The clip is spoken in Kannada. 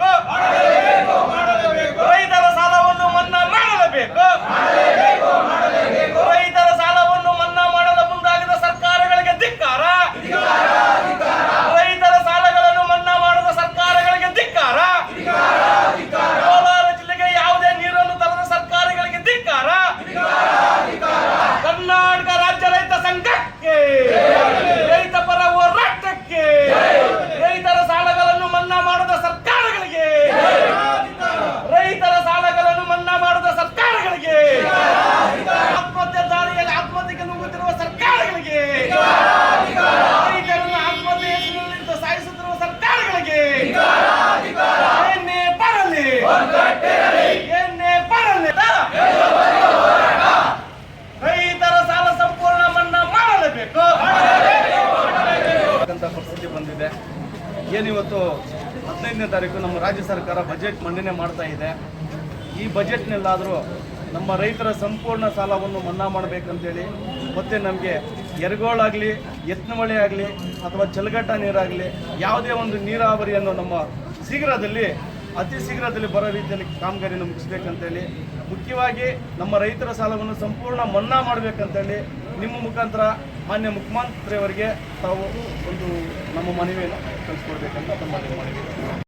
Up, up. ಏನಿವತ್ತು ಹದಿನೈದನೇ ತಾರೀಕು ನಮ್ಮ ರಾಜ್ಯ ಸರ್ಕಾರ ಬಜೆಟ್ ಮಂಡನೆ ಮಾಡ್ತಾ ಇದೆ. ಈ ಬಜೆಟ್ನಲ್ಲಾದರೂ ನಮ್ಮ ರೈತರ ಸಂಪೂರ್ಣ ಸಾಲವನ್ನು ಮನ್ನಾ ಮಾಡಬೇಕಂತೇಳಿ ಮತ್ತು ನಮಗೆ ಎರಗೋಳಾಗಲಿ ಎತ್ನಮಳೆ ಆಗಲಿ ಅಥವಾ ಚಲಗಟ್ಟ ನೀರಾಗಲಿ ಯಾವುದೇ ಒಂದು ನೀರಾವರಿಯನ್ನು ನಮ್ಮ ಶೀಘ್ರದಲ್ಲಿ, ಅತಿ ಶೀಘ್ರದಲ್ಲಿ ಬರೋ ರೀತಿಯಲ್ಲಿ ಕಾಮಗಾರಿಯನ್ನು ಮುಗಿಸ್ಬೇಕಂತೇಳಿ ಮುಖ್ಯವಾಗಿ ನಮ್ಮ ರೈತರ ಸಾಲವನ್ನು ಸಂಪೂರ್ಣ ಮನ್ನಾ ಮಾಡಬೇಕಂತೇಳಿ ನಿಮ್ಮ ಮುಖಾಂತರ ಮಾನ್ಯ ಮುಖ್ಯಮಂತ್ರಿಯವರಿಗೆ ತಾವು ಒಂದು ನಮ್ಮ ಮನವಿಯನ್ನು ಕಳಿಸ್ಕೊಡ್ಬೇಕಂತ ತಮ್ಮಲ್ಲಿ ಮನವಿ